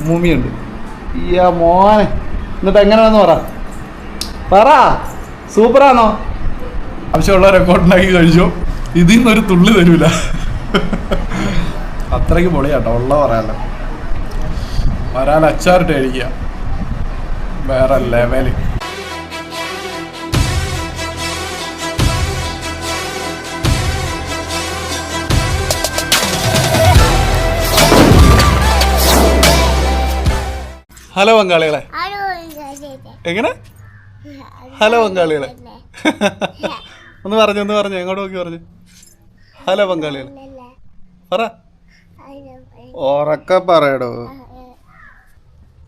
ഉമ്മൂമ്മയുണ്ട് ഈ മോനെ എന്നിട്ട് എങ്ങനെയാണെന്ന് പറ. പറ. സൂപ്പറാണോ? ആവശ്യമുള്ള റെക്കോർഡ് ഉണ്ടാക്കി കഴിച്ചു. ഇതിൽ നിന്നൊരു തുള്ളി തരൂല. അത്രയ്ക്ക് പൊളിയാട്ടോ ഉള്ള പറയാല്ല വരാൻ അച്ചാറിട്ട് കഴിക്കുക. വേറെ ലെവൽ ഹലോ പങ്കാളികളെ. എങ്ങനെ? ഹലോ പങ്കാളികളെ. ഒന്ന് പറഞ്ഞു ഒന്ന് പറഞ്ഞു. എങ്ങോട്ട് നോക്കി പറഞ്ഞു? ഹലോ പങ്കാളികളെ. പറ. ഉറക്ക പറയടോ.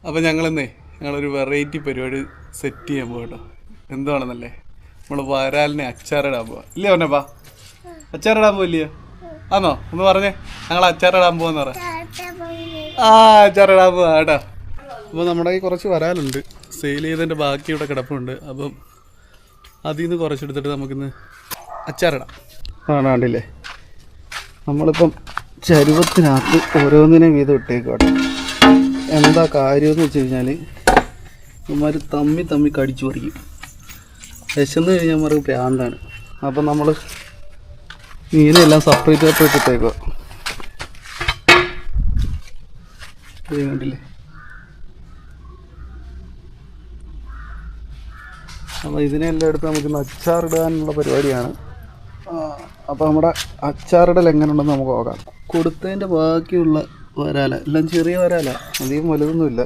അപ്പോൾ ഞങ്ങളെന്നേ ഞങ്ങളൊരു വെറൈറ്റി പരിപാടി സെറ്റ് ചെയ്യാൻ പോകട്ടോ എന്താണെന്നല്ലേ നമ്മൾ വരാലിനെ അച്ചാറിടാൻ പോവാ. ഇല്ലേ പറഞ്ഞപ്പാ അച്ചാറിടാൻ പോവില്ലയോ ആന്നോ? ഒന്ന് പറഞ്ഞേ. ഞങ്ങൾ അച്ചാറിടാൻ പോവാന്ന് പറ. ആ അച്ചാറിടാൻ പോവാ കേട്ടോ. അപ്പോൾ നമ്മുടെ കയ്യിൽ കുറച്ച് വരാനുണ്ട് സെയിൽ ചെയ്തതിന്റെ ബാക്കി ഇവിടെ കിടപ്പുണ്ട്. അപ്പം അതിൽ നിന്ന് കുറച്ചെടുത്തിട്ട് നമുക്കിന്ന് അച്ചാറിടാം. കാണാണ്ടില്ലേ നമ്മളിപ്പം ചരുവത്തിനകത്ത് ഓരോന്നിനെ വീതം ഇട്ടേക്കോട്ടെ എന്താ കാര്യമെന്ന് വെച്ച് കഴിഞ്ഞാൽ ഇവന്മാർ തമ്മി തമ്മി കടിച്ചു പറിക്കും. വിശന്ന് കഴിഞ്ഞാൽ അവർക്ക് പ്രാന്താണ്. അപ്പം നമ്മൾ മീനെല്ലാം സെപ്പറേറ്റ് സെപ്പറേറ്റ് ഇട്ടേക്കുക കണ്ടില്ലേ? അപ്പോൾ ഇതിനെല്ലാം എടുത്ത് നമുക്ക് അച്ചാറിടാനുള്ള പരിപാടിയാണ്. അപ്പോൾ നമ്മുടെ അച്ചാറിടൽ എങ്ങനെയുണ്ടെന്ന് നമുക്ക് നോക്കാം. കൊടുത്തതിന്റെ ബാക്കിയുള്ള വരാല എല്ലാം ചെറിയ വരാല അധികം വലുതൊന്നുമില്ല.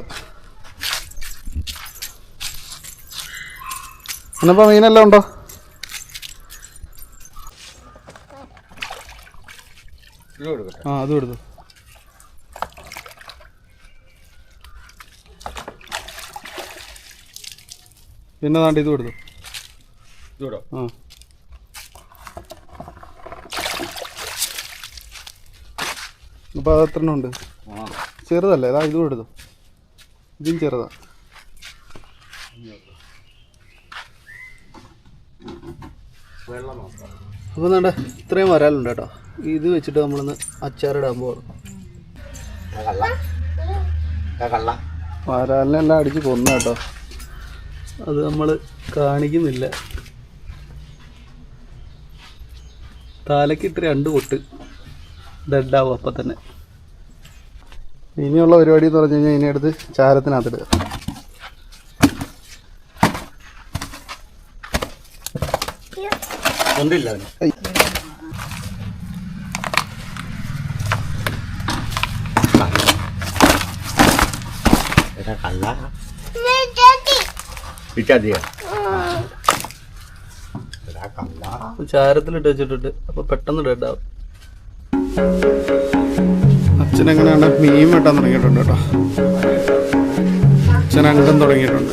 എന്നപ്പോൾ മീനെല്ലാം ഉണ്ടോ? ആ അതും കൊടുത്തു പിന്നെ താണ്ട് ഇത് കൊടുത്തു. ആ. അപ്പോൾ അത് എത്ര ഉണ്ട്? ചെറുതല്ലേ? ഇതാ ഇത് കൊടുത്തു. ഇതും ചെറുതാ. അപ്പോൾ വേണ്ട ഇത്രയും വരാലുണ്ട് കേട്ടോ. ഇത് വെച്ചിട്ട് നമ്മളിന്ന് അച്ചാറിടാൻ പോകണം വരാലിനെല്ലാം അടിച്ച് കൊന്നു കേട്ടോ. അത് നമ്മൾ കാണിക്കുന്നില്ല. തലക്കിട്ട് രണ്ട് കൊട്ട് ഡെഡാവും അപ്പം തന്നെ. ഇനിയുള്ള പരിപാടി എന്ന് പറഞ്ഞു കഴിഞ്ഞാൽ ഇനി എടുത്ത് ചാരത്തിനകത്തിടുക. ഒന്നില്ല. കള്ള. കള്ള. അപ്പോൾ ചാരത്തിലിട്ട് വെച്ചിട്ടുണ്ട് അപ്പോൾ പെട്ടെന്ന് ഡെഡാവും അച്ഛൻ എങ്ങനെയാണ് മീൻ വെട്ടാൻ തുടങ്ങിയിട്ടുണ്ട് കേട്ടോ. അച്ഛൻ അംഗം തുടങ്ങിയിട്ടുണ്ട്.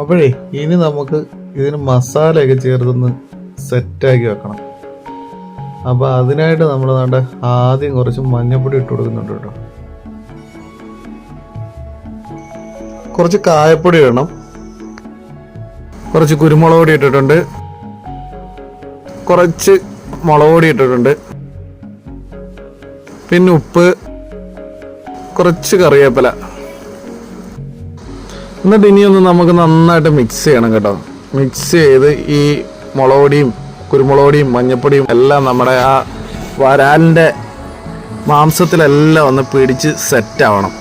അപ്പോഴേ ഇനി നമുക്ക് ഇതിന് മസാലയൊക്കെ ചേർത്തൊന്ന് സെറ്റാക്കി വെക്കണം. അപ്പോൾ അതിനായിട്ട് നമ്മൾ വേണ്ട ആദ്യം കുറച്ച് മഞ്ഞപ്പൊടി ഇട്ട് കൊടുക്കുന്നുണ്ട് കേട്ടോ. കുറച്ച് കായപ്പൊടി വേണം കുറച്ച് കുരുമുളക് പൊടി ഇട്ടിട്ടുണ്ട്. കുറച്ച് മുളക് പൊടി ഇട്ടിട്ടുണ്ട്. പിന്നെ ഉപ്പ് കുറച്ച് കറിവേപ്പില. എന്നിട്ട് ഇനിയൊന്ന് നമുക്ക് നന്നായിട്ട് മിക്സ് ചെയ്യണം കേട്ടോ. മിക്സ് ചെയ്ത് ഈ മുളകൊടിയും കുരുമുളകൊടിയും കുരുമുളക് മഞ്ഞപ്പൊടിയും എല്ലാം നമ്മുടെ ആ വരാലിന്റെ മാംസത്തിലെല്ലാം ഒന്ന് പിടിച്ച് സെറ്റ് ആവണം.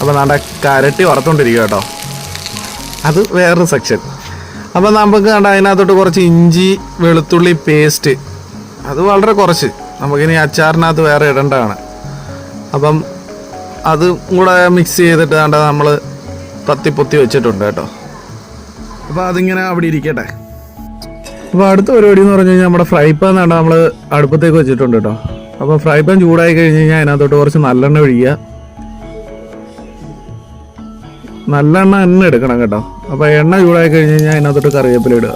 അപ്പോൾ നമ്മുടെ കരട്ടി വറുത്തോണ്ടിരിക്കുക കേട്ടോ. അത് വേറൊരു സെക്ഷൻ അപ്പം നമുക്ക് കണ്ട അതിനകത്തോട്ട് കുറച്ച് ഇഞ്ചി വെളുത്തുള്ളി പേസ്റ്റ് അത് വളരെ കുറച്ച്. നമുക്കിനി അച്ചാറിനകത്ത് വേറെ ഇടേണ്ടതാണ്. അപ്പം അത് കൂടെ മിക്സ് ചെയ്തിട്ട് കണ്ട നമ്മൾ തത്തി പൊത്തി വെച്ചിട്ടുണ്ട് കേട്ടോ. അപ്പോൾ അതിങ്ങനെ അവിടെ ഇരിക്കട്ടെ. അപ്പോൾ അടുത്ത പരിപാടി എന്ന് പറഞ്ഞു കഴിഞ്ഞാൽ നമ്മുടെ ഫ്രൈ പാൻ കണ്ട നമ്മൾ അടുപ്പത്തേക്ക് വെച്ചിട്ടുണ്ട് കേട്ടോ. അപ്പോൾ ഫ്രൈ പാൻ ചൂടായി കഴിഞ്ഞ് കഴിഞ്ഞാൽ അതിനകത്തോട്ട് കുറച്ച് നല്ലെണ്ണ ഒഴിക്കുക. നല്ലെണ്ണ എണ്ണ എടുക്കണം കേട്ടോ. അപ്പോൾ എണ്ണ ചൂടായി കഴിഞ്ഞ് കഴിഞ്ഞാൽ അതിനകത്തോട്ട് കറിവേപ്പില ഇടുക.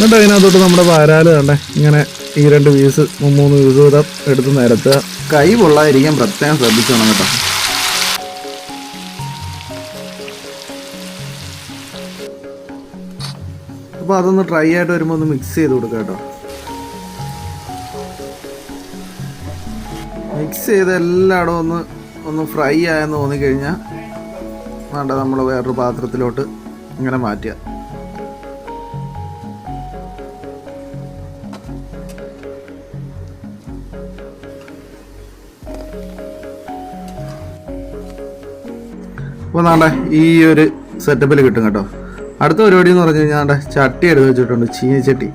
എന്നിട്ട് അതിനകത്തോട്ട് നമ്മുടെ വാരാൽ കണ്ടേ. ഇങ്ങനെ ഈ രണ്ട് പീസ് മൂന്ന് പീസ് വീതം എടുത്ത് നിരത്തുക. കൈ പൊള്ളാതിരിക്കാൻ പ്രത്യേകം ശ്രദ്ധിച്ചോണം കേട്ടോ. അപ്പോൾ അതൊന്ന് ഡ്രൈ ആയിട്ട് വരുമ്പോൾ ഒന്ന് മിക്സ് ചെയ്ത് കൊടുക്കുക കേട്ടോ. മിക്സ് ചെയ്ത് എല്ലായിടും ഒന്ന് ഒന്ന് ഫ്രൈ ആയെന്ന് തോന്നിക്കഴിഞ്ഞാൽ വേണ്ട നമ്മൾ വേറൊരു പാത്രത്തിലോട്ട് ഇങ്ങനെ മാറ്റുക. അപ്പോൾ നാളെ ഈ ഒരു സെറ്റപ്പിൽ കിട്ടും കേട്ടോ. അടുത്ത പരിപാടി എന്ന് പറഞ്ഞു കഴിഞ്ഞാൽ ചട്ടി എടുത്ത് വെച്ചിട്ടുണ്ട് ചീനിച്ചട്ടി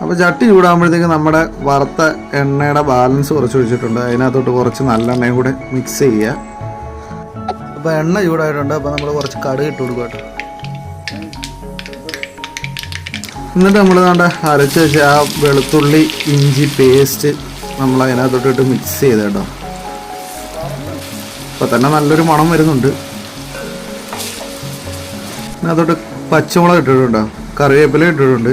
അപ്പോൾ ചട്ടി ചൂടാകുമ്പോഴത്തേക്ക് നമ്മുടെ വറുത്ത എണ്ണയുടെ ബാലൻസ് കുറച്ച് വെച്ചിട്ടുണ്ട് അതിനകത്തോട്ട് കുറച്ച് നല്ല നല്ലെണ്ണയും കൂടെ മിക്സ് ചെയ്യുക. അപ്പോൾ എണ്ണ ചൂടായിട്ടുണ്ട് അപ്പോൾ നമ്മൾ കുറച്ച് കടുക് ഇട്ട് കൊടുക്കുക കേട്ടോ. എന്നിട്ട് നമ്മൾ വേണ്ട അരച്ച് വെച്ച ആ വെളുത്തുള്ളി ഇഞ്ചി പേസ്റ്റ് നമ്മൾ അതിനകത്തോട്ടിട്ട് മിക്സ് ചെയ്ത് കേട്ടോ. അപ്പോൾ തന്നെ നല്ലൊരു മണം വരുന്നുണ്ട്. അതിനകത്തോട്ട് പച്ചമുളക് ഇട്ടിട്ടുണ്ടോ. കറിവേപ്പില ഇട്ടിട്ടുണ്ട്.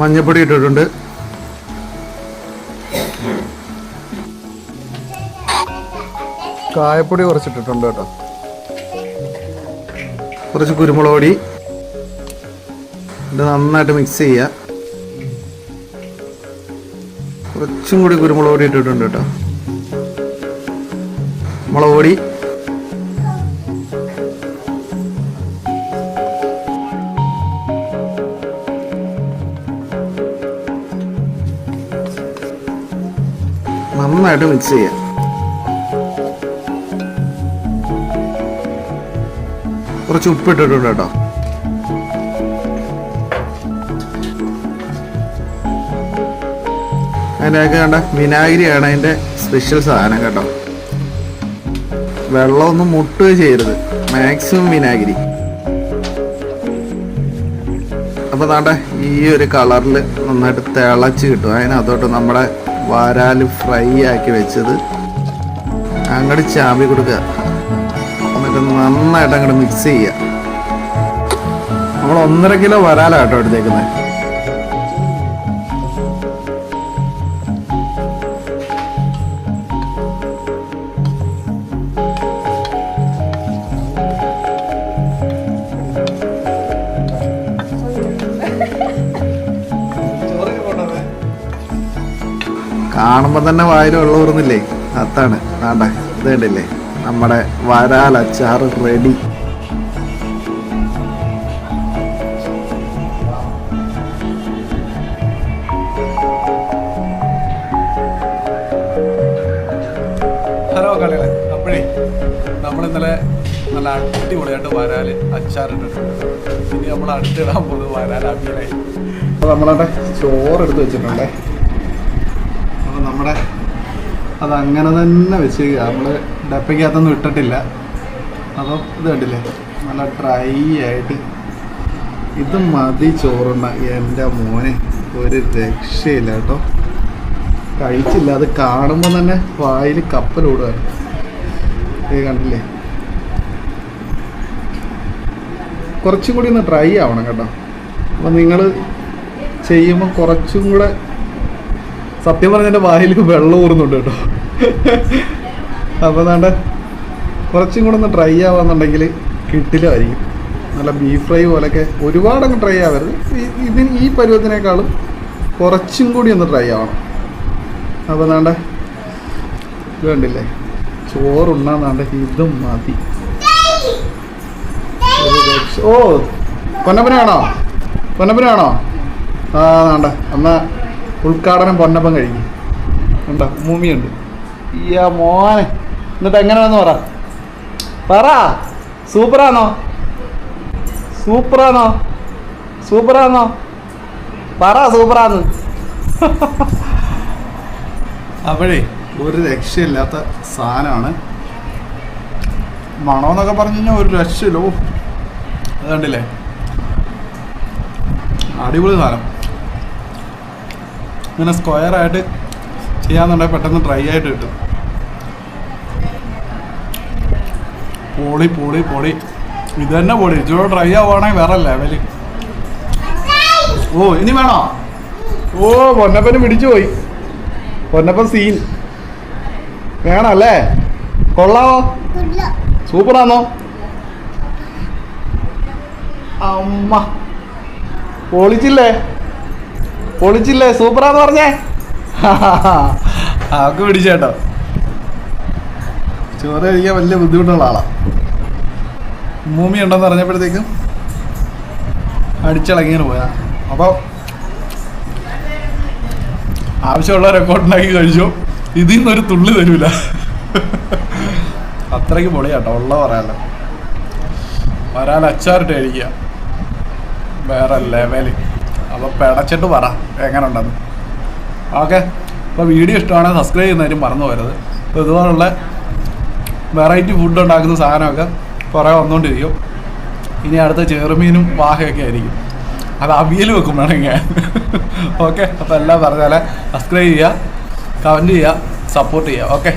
മഞ്ഞപ്പൊടി ഇട്ടിട്ടുണ്ട്. കായപ്പൊടി കുറച്ചിട്ടിട്ടുണ്ട് കേട്ടോ. കുറച്ച് കുരുമുളക് പൊടി. ഇത് നന്നായിട്ട് മിക്സ് ചെയ്യുക. കുറച്ചും കൂടി കുരുമുളക് പൊടി ഇട്ടിട്ടുണ്ട് കേട്ടോ. മുളക് നന്നായിട്ട് മിക്സ് ചെയ്യാം. കുറച്ച് ഉപ്പ് ഇട്ടിട്ടുണ്ട് കേട്ടോ. അതിന്റെയൊക്കെ കണ്ട വിനാഗിരിയാണ് അതിന്റെ സ്പെഷ്യൽ സാധനം കേട്ടോ. വെള്ളമൊന്നും മുട്ടുക ചെയ്യരുത്. മാക്സിമം വിനാഗിരി. അപ്പോൾ താണ്ടെ ഈ ഒരു കളറിൽ നന്നായിട്ട് തിളച്ച് കിട്ടും. അതിനകത്തോട്ട് നമ്മുടെ വരാൽ ഫ്രൈ ആക്കി വെച്ചത് അങ്ങോട്ട് ചാമ്പി കൊടുക്കുക. എന്നിട്ട് നന്നായിട്ട് അങ്ങോട്ട് മിക്സ് ചെയ്യുക. നമ്മൾ ഒന്നര കിലോ വരാലാട്ടോ എടുത്തേക്കുന്നത് കാണുമ്പോൾ തന്നെ വായിൽ ഉള്ളവർന്നില്ലേ ഊറുന്നില്ലേ? അതാണ്. വേണ്ട ഇത് കണ്ടില്ലേ? നമ്മുടെ വരാൽ അച്ചാർ റെഡി ഹലോ കളികളെ അപ്പോഴേ നമ്മൾ ഇന്നലെ നല്ല അടിപൊളിയായിട്ട് വരാൽ അച്ചാറിട്ടിട്ടുണ്ട് ഇനി നമ്മൾ അടുത്തിടാൻ പോകുന്നത് വരാൽ അവിയലായി. അപ്പോൾ നമ്മളവിടെ ചോറ് എടുത്ത് വെച്ചിട്ടുണ്ടേ. നമ്മുടെ അത് അങ്ങനെ തന്നെ വെച്ച് നമ്മൾ ഡപ്പയ്ക്കകത്തൊന്നും ഇട്ടിട്ടില്ല. അപ്പം ഇത് കണ്ടില്ലേ? നല്ല ഡ്രൈ ആയിട്ട്. ഇത് മതി ചോറുണ്ണ. എന്റെ മോനെ ഒരു രക്ഷയില്ല കേട്ടോ. കഴിച്ചില്ല. അത് കാണുമ്പോൾ തന്നെ വായിൽ കപ്പലോടുകയാണ് ഇത് കണ്ടില്ലേ? കുറച്ചും കൂടി ഒന്ന് ഡ്രൈ ആവണം കേട്ടോ. അപ്പം നിങ്ങൾ ചെയ്യുമ്പോൾ കുറച്ചും കൂടെ സത്യം പറഞ്ഞ എന്റെ വായിൽ വെള്ളം ഊറുന്നുണ്ട് കേട്ടോ. അപ്പോൾ വേണ്ട കുറച്ചും കൂടെ ഒന്ന് ട്രൈ ആവാന്നുണ്ടെങ്കിൽ കിട്ടില്ലായിരിക്കും. നല്ല ബീഫ് ഫ്രൈ പോലൊക്കെ ഒരുപാടങ്ങ് ട്രൈ ആവരുത്. ഇതിന് ഈ പരുവത്തിനേക്കാളും കുറച്ചും കൂടി ഒന്ന് ട്രൈ ആവണം. അപ്പോൾ നാണ്ട ഇത് കണ്ടില്ലേ ചോറുണ്ണാന്നാണ്ട് ഇതും മതി. ഓ പൊന്നപ്പനാണോ? പൊന്നപ്പനാണോ? ആ നാണ്ട എന്നാ ഉദ്ഘാടനം പൊന്നപ്പം കഴിഞ്ഞു. ഉണ്ടോ? മൂമിയുണ്ട്. ഇയ്യാ മോനെ. എന്നിട്ട് എങ്ങനെയാണെന്ന് പറ. പറ. സൂപ്പറാണോ സൂപ്പറാണോ സൂപ്പറാണോ പറ സൂപ്പറാന്ന്. അപ്പോഴേ ഒരു രക്ഷയില്ലാത്ത സാധനമാണ്. മണമെന്നൊക്കെ പറഞ്ഞു കഴിഞ്ഞാൽ ഒരു രക്ഷയില്ലോ. അത് കണ്ടില്ലേ? അടിപൊളി സാധനം. ഇങ്ങനെ സ്ക്വയർ ആയിട്ട് ചെയ്യാന്നുണ്ടെങ്കിൽ പെട്ടെന്ന് ഡ്രൈ ആയിട്ട് കിട്ടും. പൊളി പൊളി പൊളി. ഇത് തന്നെ പൊളി. ഇച്ചിരി ഡ്രൈ ആവുകയാണെങ്കിൽ വേറെ ലെവൽ ഓ ഇനി വേണോ? ഓ പൊന്നപ്പന് പിടിച്ചു പോയി. പൊന്നപ്പൻ സീൻ വേണല്ലേ കൊള്ളാവോ? സൂപ്പറാന്നോ? അമ്മ. പൊളിച്ചില്ലേ? പൊളിച്ചില്ലേ? സൂപ്പറാന്ന് പറഞ്ഞേ. അവക്ക് പിടിച്ചേട്ടോ. ചോറ് കഴിക്കാൻ വലിയ ബുദ്ധിമുട്ടുള്ള ആളാ. മൂമി ഉണ്ടെന്ന് പറഞ്ഞപ്പോഴത്തേക്കും അടിച്ചിളങ്ങിയാണ് പോയാ. അപ്പോൾ ആവശ്യമുള്ള റെക്കോർഡ് ഉണ്ടാക്കി കഴിച്ചു. ഇതിൽ നിന്നൊരു തുള്ളി തരൂല. അത്രയ്ക്ക് പൊളിയാട്ടോ ഉള്ള പറയാലോ. ഒരാൾ അച്ചാറിട്ട് കഴിക്കുക. വേറെ ലെവൽ അപ്പോൾ പിടച്ചിട്ട് പറ എങ്ങനെ ഉണ്ടെന്ന് ഓക്കെ അപ്പോൾ വീഡിയോ ഇഷ്ടമാണെങ്കിൽ സബ്സ്ക്രൈബ് ചെയ്യുന്നതിനും മറന്നു പോരുത് അപ്പോൾ ഇതുപോലുള്ള വെറൈറ്റി ഫുഡ് ഉണ്ടാക്കുന്ന സാധനമൊക്കെ കുറേ വന്നുകൊണ്ടിരിക്കും ഇനി അടുത്ത ചെറുമീനും വാഹയൊക്കെ ആയിരിക്കും. അത് അവിയൽ വെക്കും വേണമെങ്കിൽ ഓക്കെ അപ്പോൾ എല്ലാം പറഞ്ഞാൽ സബ്സ്ക്രൈബ് ചെയ്യുക കമന്റ് ചെയ്യുക സപ്പോർട്ട് ചെയ്യുക. ഓക്കെ.